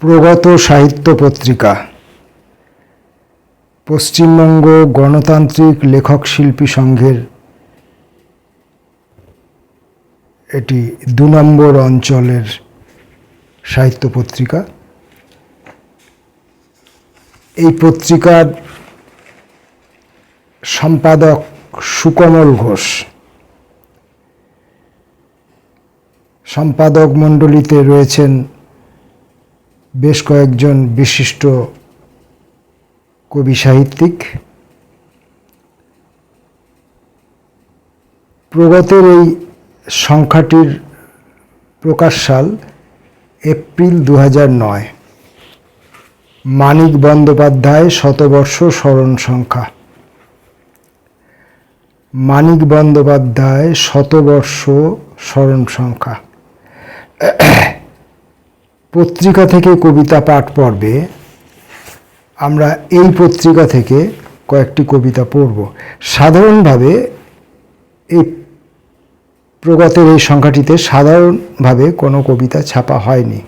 প্রগত সাহিত্য পত্রিকা। পশ্চিমবঙ্গ গণতান্ত্রিক লেখক শিল্পী সংঘের এটি দু নম্বর অঞ্চলের সাহিত্য পত্রিকা। এই পত্রিকার সম্পাদক সুকমল ঘোষ। সম্পাদক মণ্ডলীতে রয়েছেন বেশ কয়েকজন বিশিষ্ট কবি সাহিত্যিক। প্রগতের এই সংখ্যাটির প্রকাশ সাল এপ্রিল দু নয়। মানিক বন্দ্যোপাধ্যায় শতবর্ষ স্মরণ সংখ্যা। মানিক বন্দ্যোপাধ্যায় শতবর্ষ স্মরণ সংখ্যা। পত্রিকা থেকে কবিতা পাঠ পর্বে আমরা এই পত্রিকা থেকে কয়েকটি কবিতা পড়ব। সাধারণভাবে এই প্রগতের এই সংখ্যাটিতে সাধারণভাবে কোনো কবিতা ছাপা হয়নি।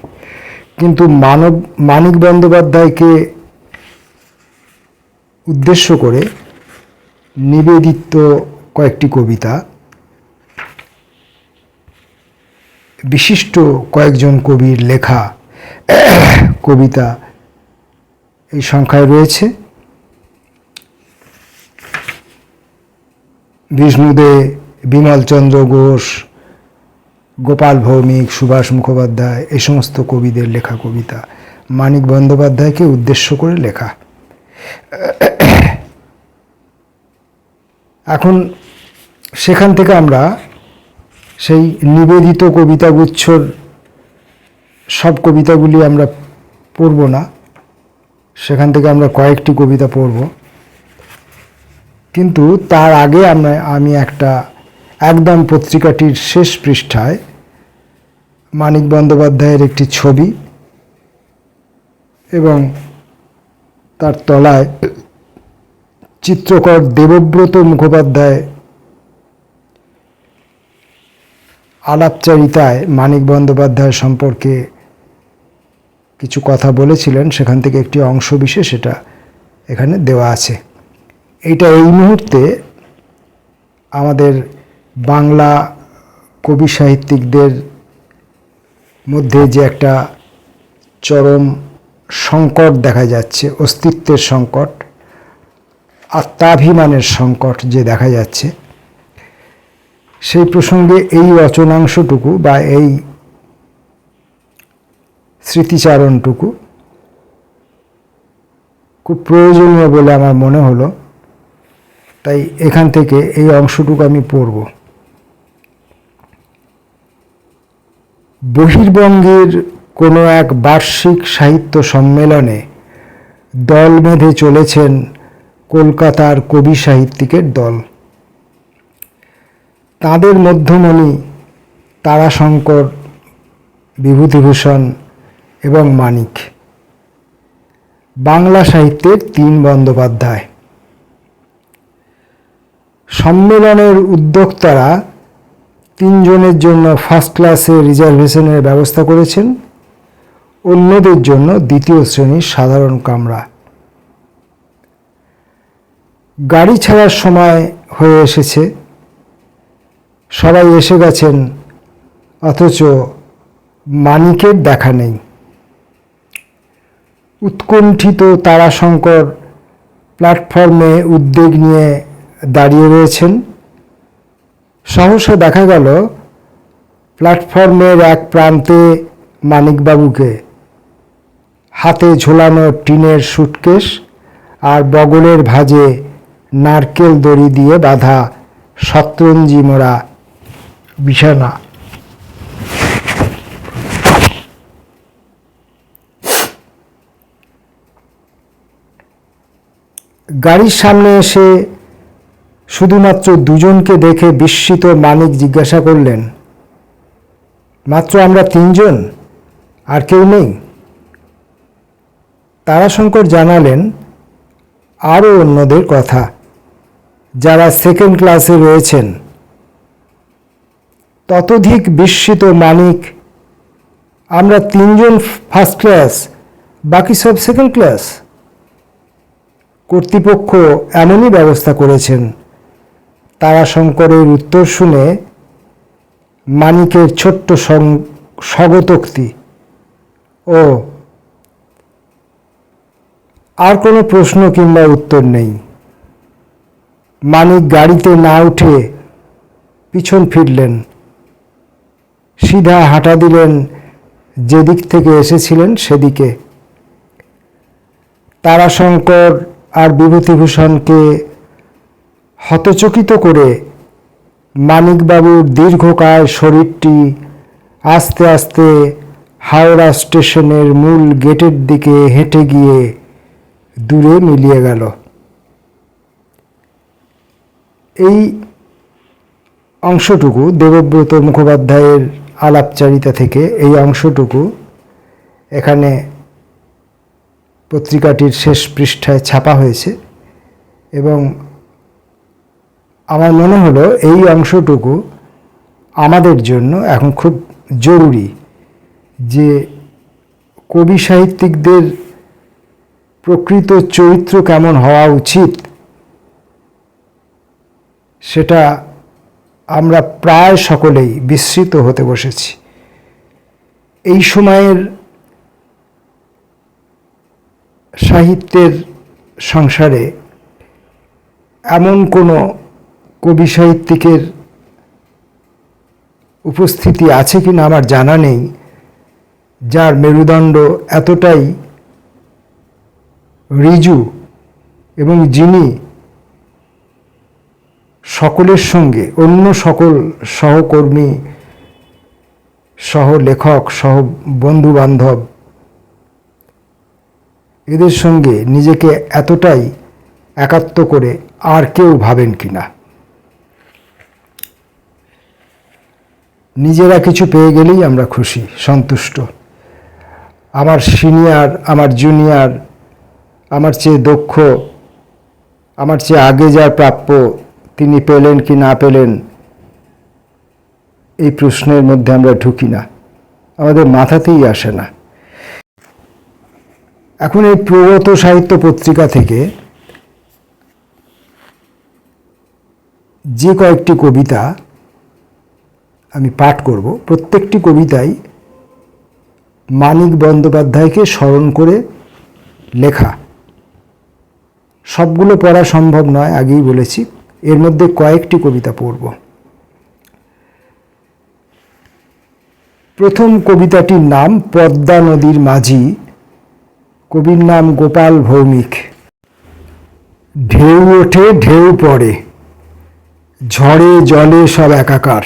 কিন্তু মানব, মানিক বন্দ্যোপাধ্যায়কে উদ্দেশ্য করে নিবেদিত কয়েকটি কবিতা বিশিষ্ট কয়েকজন কবির লেখা, কবিতা এই সংখ্যায় রয়েছে। বিষ্ণুদে বিমলচন্দ্র ঘোষ, গোপাল ভৌমিক, সুভাষ মুখোপাধ্যায় এই সমস্ত কবিদের লেখা কবিতা। মানিক বন্দ্যোপাধ্যায়কে উদ্দেশ্য করে লেখা। এখন সেখান থেকে আমরা সেই নিবেদিত কবিতাগুচ্ছর সব কবিতাগুলি আমরা পড়ব না। সেখান থেকে আমরা কয়েকটি কবিতা পড়ব। কিন্তু তার আগে আমরা, আমি একটা একদম পত্রিকাটির শেষ পৃষ্ঠায় মানিক বন্দ্যোপাধ্যায়ের একটি ছবি এবং তার তলায় চিত্রকর দেবব্রত মুখোপাধ্যায় আলাপচারিতায় মানিক বন্দ্যোপাধ্যায় সম্পর্কে কিছু কথা বলেছিলেন, সেখান থেকে একটি অংশ বিশেষ এটা এখানে দেওয়া আছে। এইটা এই মুহূর্তে আমাদের বাংলা কবি সাহিত্যিকদের মধ্যে যে একটা চরম সংকট দেখা যাচ্ছে, অস্তিত্বের সংকট, আত্মাভিমানের সংকট যে দেখা যাচ্ছে সেই প্রসঙ্গে এই রচনাংশটুকু বা এই স্মৃতিচারণটুকু খুব প্রয়োজনীয় বলে আমার মনে হলো। তাই এখান থেকে এই অংশটুকু আমি পড়ব। বহির্বঙ্গের কোনো এক বার্ষিক সাহিত্য সম্মেলনে দল বেঁধে চলেছেন কলকাতার কবি সাহিত্যিকের দল। তাঁদের মধ্যমণি তারাশঙ্কর, বিভূতিভূষণ এবং মানিক। বাংলা সাহিত্যের তিন বন্দ্যোপাধ্যায়। সম্মেলনের উদ্যোক্তারা তিনজনের জন্য ফার্স্ট ক্লাসে রিজার্ভেশনের ব্যবস্থা করেছেন। অন্যদের জন্য দ্বিতীয় শ্রেণির সাধারণ কামরা। গাড়ি ছাড়ার সময় হয়ে এসেছে। সবাই এসে গেছেন, অথচ মানিকের দেখা নেই। উৎকণ্ঠিত তারাশঙ্কর প্ল্যাটফর্মে উদ্বেগ নিয়ে দাঁড়িয়ে রয়েছেন। সহসা দেখা গেল প্ল্যাটফর্মের এক প্রান্তে মানিকবাবুকে। হাতে ঝোলানো টিনের সুটকেস আর বগলের ভাঁজে নারকেল দড়ি দিয়ে বাঁধা শতরঞ্জি মোড়া বিছানা গাড়ির সামনে এসে শুধুমাত্র দুজনকে দেখে বিস্মিত মানিক জিজ্ঞাসা করলেন, মাত্র আমরা তিনজন? আর কেউ নেই? তারাশঙ্কর জানালেন, আরও অন্যদের কথা, যারা সেকেন্ড ক্লাসে রয়েছেন। ততোধিক বিস্মিত মানিক। আমরা তিনজন ফার্স্ট ক্লাস বাকি সব সেকেন্ড ক্লাস কর্তৃপক্ষ এমনই ব্যবস্থা করেছেন। তারাশঙ্করের উত্তর শুনে মানিকের ছোট্ট স্বগতোক্তি। ও, আর কোনো প্রশ্ন কিংবা উত্তর নেই। মানিক গাড়িতে না উঠে পিছন ফিরলেন। সিধা হাঁটা দিলেন, যেদিক থেকে এসেছিলেন সেদিকে। তারাশঙ্কর আর বিভূতিভূষণকে হতচকিত করে মানিকবাবুর দীর্ঘকায় শরীরটি আস্তে আস্তে হাওড়া স্টেশনের মূল গেটের দিকে হেঁটে গিয়ে দূরে মিলিয়ে গেল। এই অংশটুকু দেবব্রত মুখোপাধ্যায়ের আলাপচারিতা থেকে এই অংশটুকু এখানে পত্রিকাটির শেষ পৃষ্ঠায় ছাপা হয়েছে এবং আমার মনে হলো এই অংশটুকু আমাদের জন্য এখন খুব জরুরি যে কবি সাহিত্যিকদের প্রকৃত চরিত্র কেমন হওয়া উচিত সেটা আমরা প্রায় সকলেই বিস্মৃত হতে বসেছি। এই সময়ের সাহিত্যের সংসারে এমন কোনো কবি সাহিত্যিকের উপস্থিতি আছে কি না আমার জানা নেই, যার মেরুদণ্ড এতটাই ঋজু এবং যিনি সকলের সঙ্গে, অন্য সকল সহকর্মী, সহ লেখক, সহ বন্ধু বান্ধব এদের সঙ্গে নিজেকে এতটাই একাত্ম করে আর কেউ ভাবেন কিনা। নিজেরা কিছু পেয়ে গেলেই আমরা খুশি, সন্তুষ্ট। আমার সিনিয়র, আমার জুনিয়র, আমার চেয়ে দক্ষ, আমার চেয়ে আগে যার প্রাপ্য তিনি পেলেন কি না পেলেন, এই প্রশ্নের মধ্যে আমরা ঢুকি না। আমাদের মাথাতেই আসে না। এখন এই প্রগত সাহিত্য পত্রিকা থেকে যে কয়েকটি কবিতা আমি পাঠ করব, প্রত্যেকটি কবিতাই মানিক বন্দ্যোপাধ্যায়কে স্মরণ করে লেখা। সবগুলো পড়া সম্ভব নয়, আগেই বলেছি। এর মধ্যে কয়েকটি কবিতা পড়ব। প্রথম কবিতাটির নাম পদ্মা নদীর মাঝি। কবির নাম গোপাল ভৌমিক। ঢেউ ওঠে, ঢেউ পড়ে। ঝড়ে, জলে সব একাকার।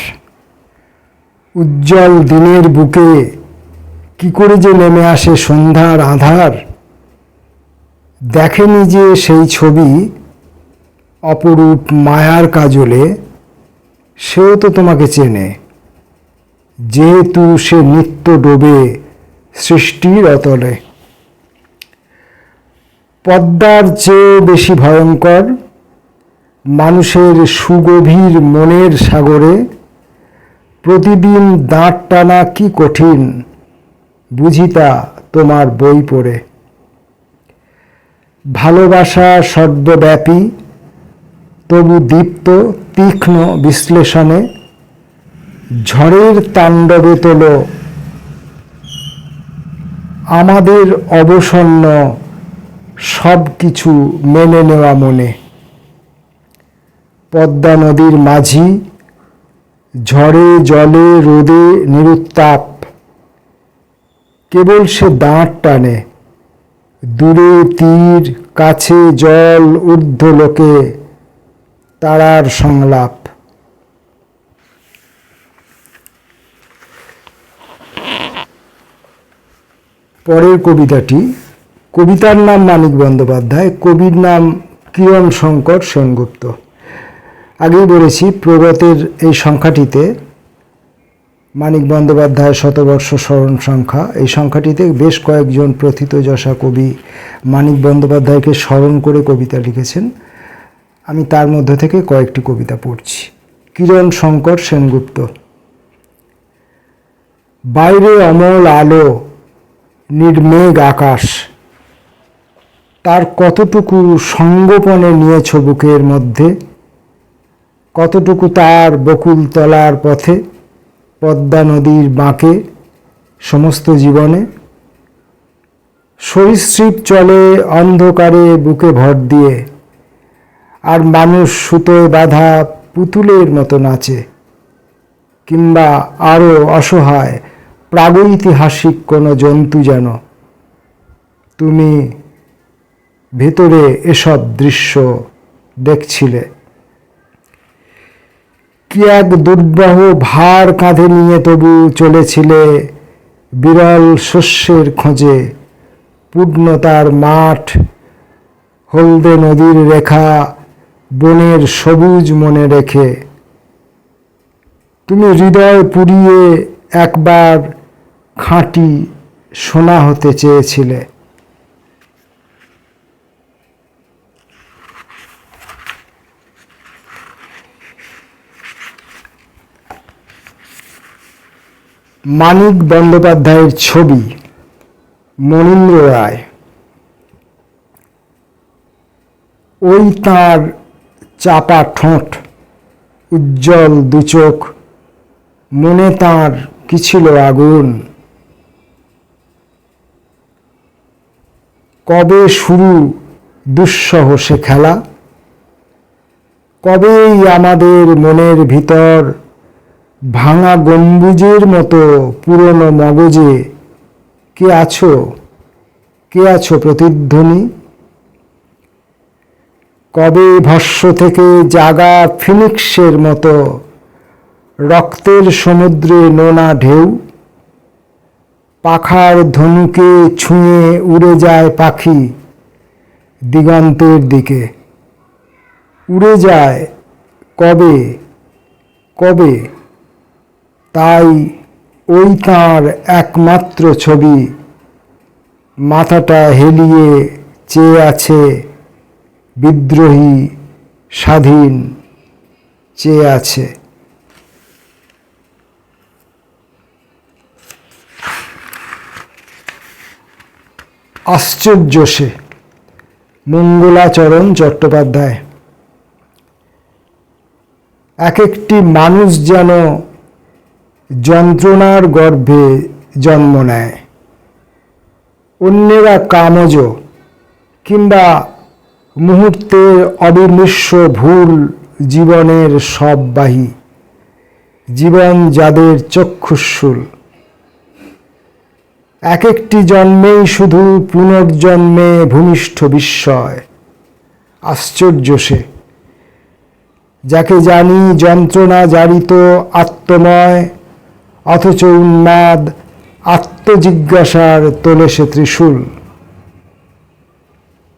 উজ্জ্বল দিনের বুকে কি করে যে নেমে আসে সন্ধ্যার আধার। দেখেনি যে সেই ছবি অপরূপ মায়ার কাজলে সেও তো তোমাকে চেনে। যেহেতু সে নিত্য ডোবে সৃষ্টির অতলে। পদ্মার চেয়ে বেশি ভয়ঙ্কর মানুষের সুগভীর মনের সাগরে প্রতিদিন দাঁত টানা কি কঠিন বুঝিতা তোমার বই পড়ে। ভালোবাসা সর্বব্যাপী তবু দীপ্ত তীক্ষ্ণ বিশ্লেষণে ঝড়ের তাণ্ডবে তোল। আমাদের অবসন্ন সব কিছু মেনে নেওয়া মনে। পদ্মা নদীর মাঝি ঝড়ে, জলে, রোদে নিরুত্তাপ। কেবল সে দাঁত টানে। দূরে তীর, কাছে জল ঊর্ধ্ব লোকে তারার সংলাপ। পরের কবিতাটি, কবিতার নাম মানিক বন্দ্যোপাধ্যায়, কবির নাম কিরণ শঙ্কর সেনগুপ্ত। আগেই বলেছি, প্রগতের এই সংখ্যাটিতে মানিক বন্দ্যোপাধ্যায় শতবর্ষ স্মরণ সংখ্যা, এই সংখ্যাটিতে বেশ কয়েকজন প্রথিতযশা কবি মানিক বন্দ্যোপাধ্যায়কে স্মরণ করে কবিতা লিখেছেন। আমি তার মধ্য থেকে কয়েকটি কবিতা পড়ছি। কিরণ শঙ্কর সেনগুপ্ত। বাইরে অমল আলো, নির্মেঘ আকাশ। তার কতটুকু সঙ্গোপনে নিয়েছ বুকের মধ্যে? কতটুকু তার বকুল তলার পথে, পদ্মা নদীর বাঁকে, সমস্ত জীবনে? সরীসৃপ চলে অন্ধকারে বুকে ভর দিয়ে আর মানুষ সুতোয় বাঁধা পুতুলের মতো নাচে কিংবা আরও অসহায়, প্রাগৈতিহাসিক কোনো জন্তু যেন। তুমি ভেতরে এসব দৃশ্য দেখছিলে। কি এক দুর্বাহ ভার কাঁধে নিয়ে তবু চলেছিলে বিরল শস্যের খোঁজে। পূর্ণতার মাঠ, হলদে নদীর রেখা বনের সবুজ মনে রেখে। তুমি হৃদয় পুড়িয়ে একবার খাঁটি সোনা হতে চেয়েছিলে। মানিক বন্দ্যোপাধ্যায়ের ছবি, মনীন্দ্র রায়। ওই তাঁর চাপা ঠোঁট, উজ্জ্বল দুচোখ মনে তাঁর কি ছিল আগুন? কবে শুরু দুঃসহ সে খেলা? কবেই আমাদের মনের ভিতর ভাঙা গম্বুজের মতো পুরনো মগজে, কে আছো? কে আছো প্রতিধ্বনি? কবে ভস্য থেকে জাগা ফিনিক্সের মতো? রক্তের সমুদ্রে নোনা ঢেউ? পাখার ধনুকে ছুঁয়ে উড়ে যায় পাখি দিগন্তের দিকে। উড়ে যায় কবে? কবে? তাই ওই তাঁর একমাত্র ছবি। মাথাটা হেলিয়ে চেয়ে আছে বিদ্রোহী স্বাধীন চেয়ে আছে। আশ্চর্য সে, মঙ্গলাচরণ চট্টোপাধ্যায়। এক একটি মানুষ যেন যন্ত্রণার গর্ভে জন্ম নেয়। অন্যেরা কামজ কিংবা মুহূর্তের অবিমৃশ্য ভুল জীবনের সববাহী জীবন যাদের চক্ষুশুল এক একটি জন্মেই শুধু পুনর্জন্মে ভূমিষ্ঠ বিস্ময়, আশ্চর্য সে। যাকে জানি যন্ত্রণা জারিত আত্মময়, অথচ উন্মাদ আত্মজিজ্ঞাসার তোলে সে ত্রিশূল।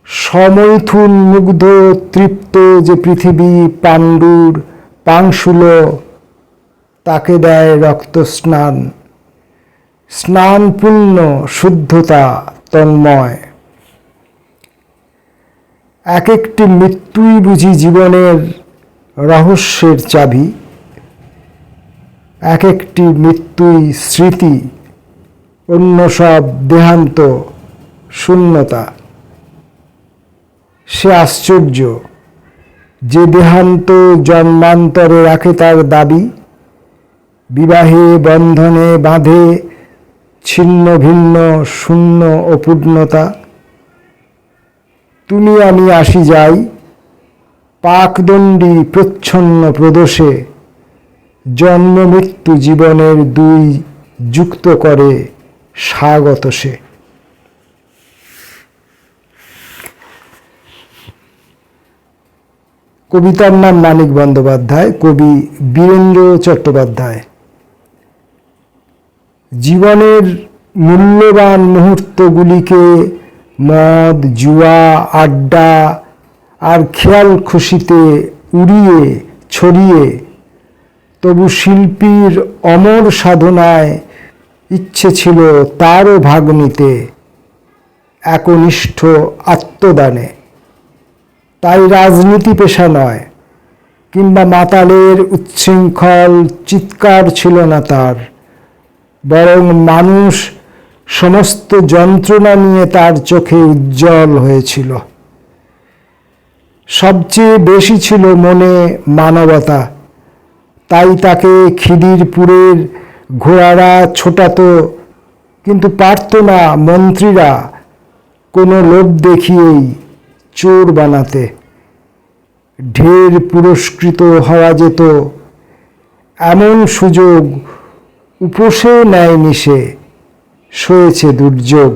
সমৈথুন মুগ্ধ, তৃপ্ত যে পৃথিবী পাণ্ডুর পাংশুল, তাকে দেয় রক্ত স্নান। স্নানপূর্ণ শুদ্ধতা, তন্ময়। এক একটি মৃত্যুই বুঝি জীবনের রহস্যের চাবি। এক একটি মৃত্যুই স্মৃতি, অন্য সব দেহান্ত শূন্যতা। সে আশ্চর্য যে দেহান্ত জন্মান্তরে রাখে তার দাবি। বিবাহে বন্ধনে বাঁধে ছিন্ন ভিন্ন, শূন্য ও পূর্ণতা। তুমি আমি আসি যাই, পাকদণ্ডী প্রচ্ছন্ন প্রদোষে। জন্ম মৃত্যু জীবনের দুই যুক্ত করে স্বাগত সে। কবিতার নাম মানিক বন্দ্যোপাধ্যায়, কবি বীরেন্দ্র চট্টোপাধ্যায়। জীবনের মূল্যবান মুহূর্তগুলিকে মদ, জুয়া, আড্ডা আর খেয়াল খুশিতে উড়িয়ে, ছড়িয়ে, তবু শিল্পীর অমর সাধনায় ইচ্ছে ছিল তারও ভাগ নিতে, একনিষ্ঠ আত্মদানে। তাই রাজনীতি পেশা নয়, কিংবা মাতালের উচ্ছৃঙ্খল চিৎকার ছিল না তার। বরং মানুষ সমস্ত যন্ত্রণা নিয়ে তার চোখে উজ্জ্বল হয়েছিল। সবচেয়ে বেশি ছিল মনে মানবতা। তাই তাকে খিদিরপুরের ঘোড়ারা ছোটাতো, কিন্তু পারত না মন্ত্রীরা কোনো লোভ দেখিয়েই। চোর বানাতে। ঢের পুরস্কৃত হওয়া যেত। এমন সুযোগ উপসে নেয়নি সে। সয়েছে দুর্যোগ।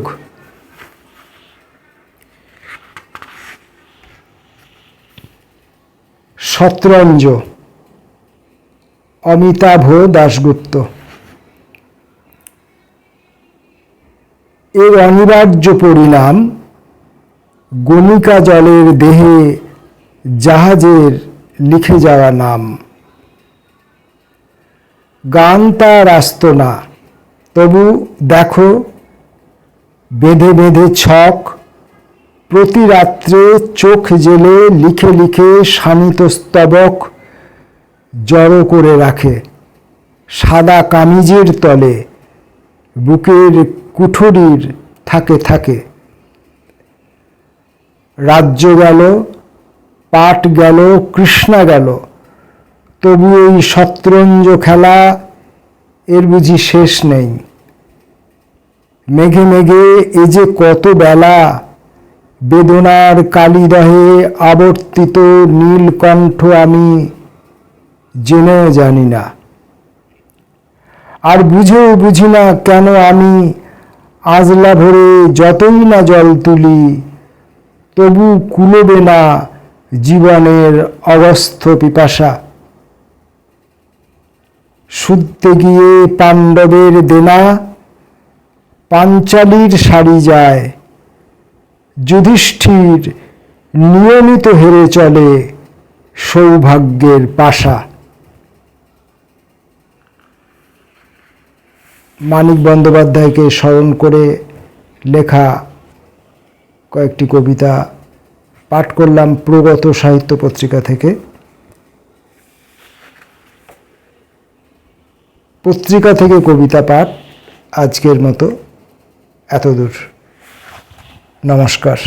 শতরঞ্জ, অমিতাভ দাশগুপ্ত। এর অনিবার্য পরিণাম গণিকা জলের দেহে জাহাজের লিখে যাওয়া নাম। গান তার আসত না, তবু দেখো, বেঁধে বেঁধে ছক, প্রতি রাত্রে চোখ জেলে লিখে লিখে শানিত স্তবক জড়ো করে রাখে। সাদা কামিজের তলে বুকের কুঠুরির থাকে থাকে। রাজ্য গেল, পাট গেল, কৃষ্ণা গেল। তবু এই শতরঞ্জ খেলা এর বুঝি শেষ নেই। মেঘে মেঘে এ যে কত বেলা, বেদনার কালিদহে আবর্তিত নীলকণ্ঠ আমি জেনেও জানি না। আর বুঝেও বুঝি না কেন আমি আজলা ভরে যতই না জল তুলি তবু কুলবে না জীবনের অবস্থ পিপাসা। শুদ্ধে গিয়ে পাণ্ডবের দেনা, পাঞ্চালির সারি যায়। যুধিষ্ঠির নিয়মিত হেরে চলে সৌভাগ্যের পাশা। মানিক বন্দ্যোপাধ্যায়কে স্মরণ করে লেখা কয়েকটি কবিতা পাঠ করলাম প্রগত সাহিত্য পত্রিকা থেকে। পত্রিকা থেকে কবিতা পাঠ আজকের মতো। এতদূর। নমস্কার।